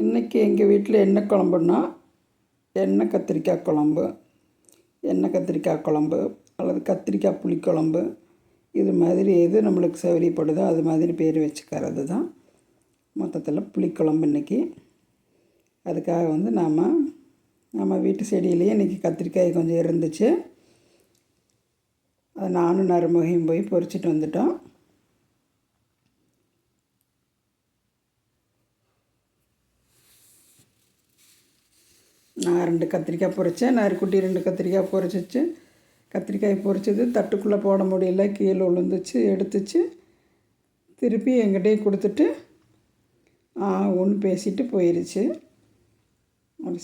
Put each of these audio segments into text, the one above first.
இன்றைக்கி எங்கள் வீட்டில் என்ன குழம்புன்னா எண்ணெய் கத்திரிக்காய் குழம்பு எண்ணெய் கத்திரிக்காய் குழம்பு அல்லது கத்திரிக்காய் புளிக்குழம்பு இது மாதிரி எது நம்மளுக்கு சௌகரியப்படுதோ அது மாதிரி பேர் வச்சுக்கிறது தான் மொத்தத்தில் புளிக்குழம்பு இன்றைக்கி அதுக்காக வந்து நாம் நம்ம வீட்டு செடியிலேயே இன்றைக்கி கத்திரிக்காய் கொஞ்சம் இருந்துச்சு. அதை நானும் நறுமுகையும் போய் பொறிச்சிட்டு வந்துட்டோம். நான் ரெண்டு கத்திரிக்காய் பொரித்தேன் நறுக்குட்டி ரெண்டு கத்திரிக்காய் பொறிச்சிச்சு கத்திரிக்காய் பொரிச்சது தட்டுக்குள்ளே போட முடியல. கீழே விழுந்துச்சு எடுத்துச்சு. திருப்பி எங்கிட்டே கொடுத்துட்டு ஒன்று பேசிட்டு போயிடுச்சு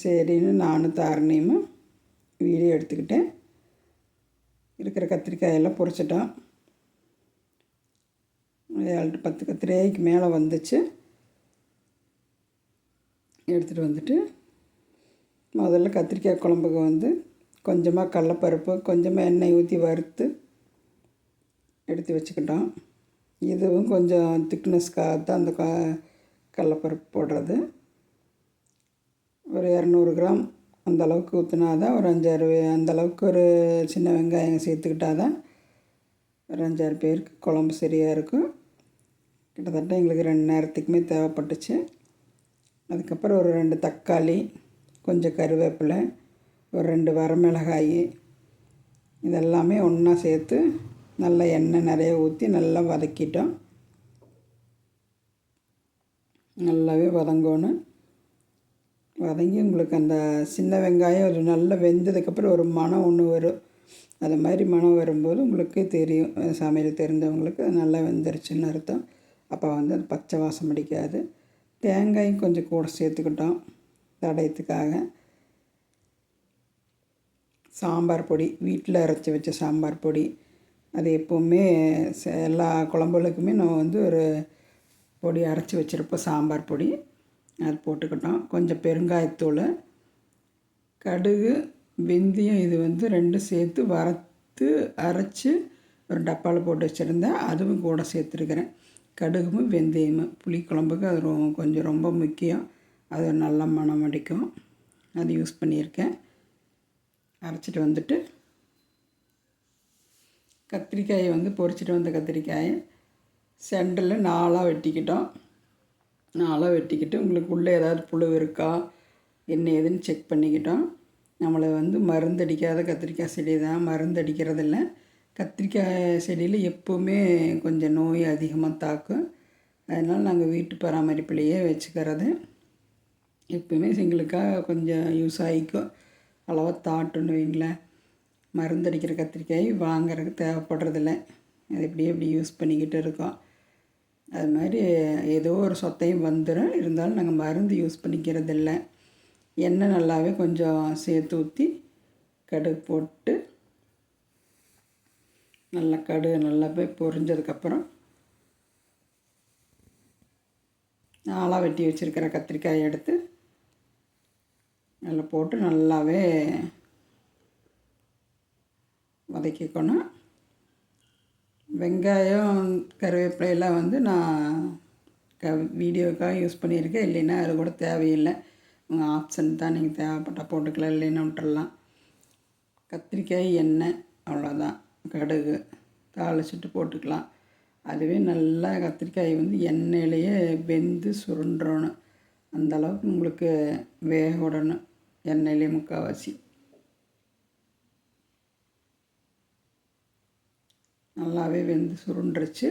சரின்னு நானும் தாரணையும் வீடியோ எடுத்துக்கிட்டேன். இருக்கிற கத்திரிக்காயெல்லாம் பொரிச்சிட்டோம். ஏழு பத்து கத்திரிக்காய்க்கு மேலே வந்துச்சு. எடுத்துகிட்டு வந்துட்டு முதல்ல கத்திரிக்காய் குழம்புக்கு வந்து கொஞ்சமாக கடலப்பருப்பு கொஞ்சமாக எண்ணெய் ஊற்றி வறுத்து எடுத்து வச்சுக்கிட்டோம். இதுவும் கொஞ்சம் திக்னஸ்க்காக தான் அந்த கடலப்பருப்பு போடுறது. ஒரு இரநூறு கிராம் அந்த அளவுக்கு ஊற்றினா தான் ஒரு அஞ்சாறு அந்த அளவுக்கு ஒரு சின்ன வெங்காயம் சேர்த்துக்கிட்டால் தான் ஒரு அஞ்சாறு பேருக்கு குழம்பு சரியாக இருக்கும். கிட்டத்தட்ட எங்களுக்கு ரெண்டு நேரத்துக்குமே தேவைப்பட்டுச்சு. அதுக்கப்புறம் ஒரு ரெண்டு தக்காளி கொஞ்சம் கருவேப்பிலை ஒரு ரெண்டு வரமிளகாய் இதெல்லாமே ஒன்றா சேர்த்து நல்லா எண்ணெய் நிறைய ஊற்றி நல்லா வதக்கிட்டோம். நல்லாவே வதங்கணும். வதங்கி உங்களுக்கு அந்த சின்ன வெங்காயம் ஒரு நல்லா வெந்ததுக்கப்புறம் ஒரு மனம் ஒன்று வரும். அது மாதிரி மனம் வரும்போது உங்களுக்கே தெரியும் சமையல் தெரிஞ்சவங்களுக்கு அது நல்லா வெந்துருச்சுன்னு அர்த்தம். அப்போ வந்து அது பச்சை வாசம் அடிக்காது. தேங்காயும் கொஞ்சம் கூட சேர்த்துக்கிட்டோம். தடயத்துக்காக. சாம்பார் பொடி வீட்டில் அரைச்சி வச்ச சாம்பார் பொடி. அது எப்போவுமே எல்லா குழம்புகளுக்குமே நம்ம வந்து ஒரு பொடி அரைச்சி வச்சுருப்போம் சாம்பார் பொடி. அது போட்டுக்கிட்டோம். கொஞ்சம் பெருங்காயத்தூள் கடுகு வெந்தயம் இது வந்து ரெண்டும் சேர்த்து வறுத்து அரைச்சி ஒரு டப்பாவில் போட்டு வச்சுருந்தேன் அதுவும் கூட சேர்த்துருக்குறேன். கடுகும் வெந்தயமும் புளிக்குழம்புக்கு அது ரொம்ப கொஞ்சம் ரொம்ப முக்கியம். அது நல்லா மனம் அடிக்கும். அது யூஸ் பண்ணியிருக்கேன். அரைச்சிட்டு வந்துட்டு கத்திரிக்காயை வந்து பொறிச்சிட்டு வந்த கத்திரிக்காயை சென்டரில் நாலாக வெட்டிக்கிட்டோம். நாளாக வெட்டிக்கிட்டு உங்களுக்கு உள்ளே ஏதாவது புழு இருக்கா என்ன ஏதுன்னு செக் பண்ணிக்கிட்டோம். நம்மளை வந்து மருந்தடிக்காத கத்திரிக்காய் செடி தான். மருந்தடிக்கிறதில்ல கத்திரிக்காய் செடியில் எப்போவுமே கொஞ்சம் நோய் அதிகமாக தாக்கும். அதனால் நாங்கள் வீட்டு பராமரிப்புலேயே வச்சுக்கிறது. எப்பவுமே எங்களுக்காக கொஞ்சம் யூஸ் ஆகிக்கும். அளவாக தாட்டுன்னு வைங்களேன். மருந்தடிக்கிற கத்திரிக்காய் வாங்குறதுக்கு தேவைப்படுறதில்ல. அது இப்படியே இப்படி யூஸ் பண்ணிக்கிட்டு இருக்கோம். அது மாதிரி ஏதோ ஒரு சொத்தையும் வந்துடும் இருந்தாலும் நாங்கள் மருந்து யூஸ் பண்ணிக்கிறதில்ல. எண்ணெய் நல்லாவே கொஞ்சம் சேர்த்து ஊற்றி கடுகு போட்டு நல்லா கடுகு நல்லா போய் பொரிஞ்சதுக்கப்புறம் நாளாக வெட்டி வச்சுருக்கிற கத்திரிக்காயை எடுத்து நல்லா போட்டு நல்லாவே வதக்கிக்கணும். வெங்காயம் கருவேப்பிலையெல்லாம் வந்து நான் க வீடியோக்காக யூஸ் பண்ணியிருக்கேன். இல்லைன்னா அது கூட தேவையில்லை. உங்கள் ஆப்ஷன் தான் நீங்கள் தேவைப்பட்டால் போட்டுக்கலாம். இல்லைன்னா விட்டுடலாம் கத்திரிக்காய் எண்ணெய் அவ்வளோதான் கடுகு தாளிச்சிட்டு போட்டுக்கலாம். அதுவே நல்லா கத்திரிக்காய் வந்து எண்ணெயிலேயே வெந்து சுருண்டுறணும் அந்தளவுக்கு உங்களுக்கு வேக விடணும். எண்ணெயிலே முக்கால்வாசி. நல்லாவே வெந்து சுருண்டுருச்சு.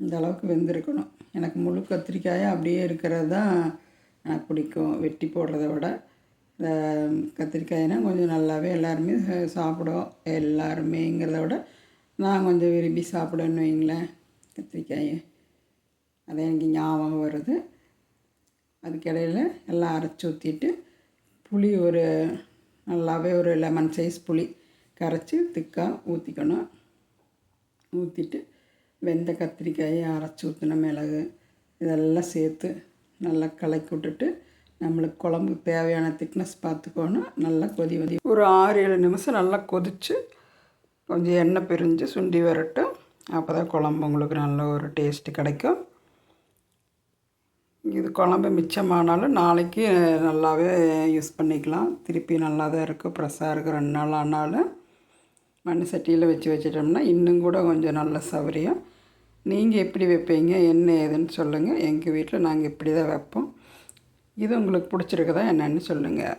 இந்த அளவுக்கு வெந்திருக்கணும். எனக்கு முழு கத்திரிக்காயை அப்படியே இருக்கிறது தான் எனக்கு பிடிக்கும். வெட்டி போடுறத விட இந்த கத்திரிக்காய்னா கொஞ்சம் நல்லாவே எல்லாருமே சாப்பிடும். எல்லாருமேங்கிறத விட நான் கொஞ்சம் விரும்பி சாப்பிடுவேன்னு வைங்களேன் கத்திரிக்காயை. அது எனக்கு ஞாபகம் வருது. அதுக்கிடையில் எல்லாம் அரைச்சி ஊற்றிட்டு புளி ஒரு நல்லாவே ஒரு லெமன் சைஸ் புளி கரைச்சி திக்காக ஊற்றிக்கணும் ஊற்றிட்டு வெந்த கத்திரிக்காயை அரைச்சி ஊற்றின மிளகு இதெல்லாம் சேர்த்து நல்லா கலக்கி விட்டுட்டு நம்மளுக்கு குழம்புக்கு தேவையான திக்னஸ் பார்த்துக்கோணும். நல்லா கொதி வதி ஒரு ஆறு ஏழு நிமிஷம் நல்லா கொதித்து கொஞ்சம் எண்ணெய் பிரிஞ்சு சுண்டி வரட்டும். அப்போ தான் குழம்பு உங்களுக்கு நல்ல ஒரு டேஸ்ட்டு கிடைக்கும். இது குழம்பு மிச்சமானாலும் நாளைக்கு நல்லாவே யூஸ் பண்ணிக்கலாம். திருப்பி நல்லா தான் இருக்கும் ஃப்ரெஷ்ஷாக இருக்குது ரெண்டு நாள் ஆனாலும் மண் சட்டியில் வச்சு வச்சிட்டோம்னா இன்னும் கூட கொஞ்சம் நல்ல சௌகரியம் நீங்கள் எப்படி வைப்பீங்க என்ன ஏதுன்னு சொல்லுங்கள் எங்கள் வீட்டில் நாங்கள் இப்படி தான் வைப்போம். இது உங்களுக்கு பிடிச்சிருக்குதா என்னன்னு சொல்லுங்கள்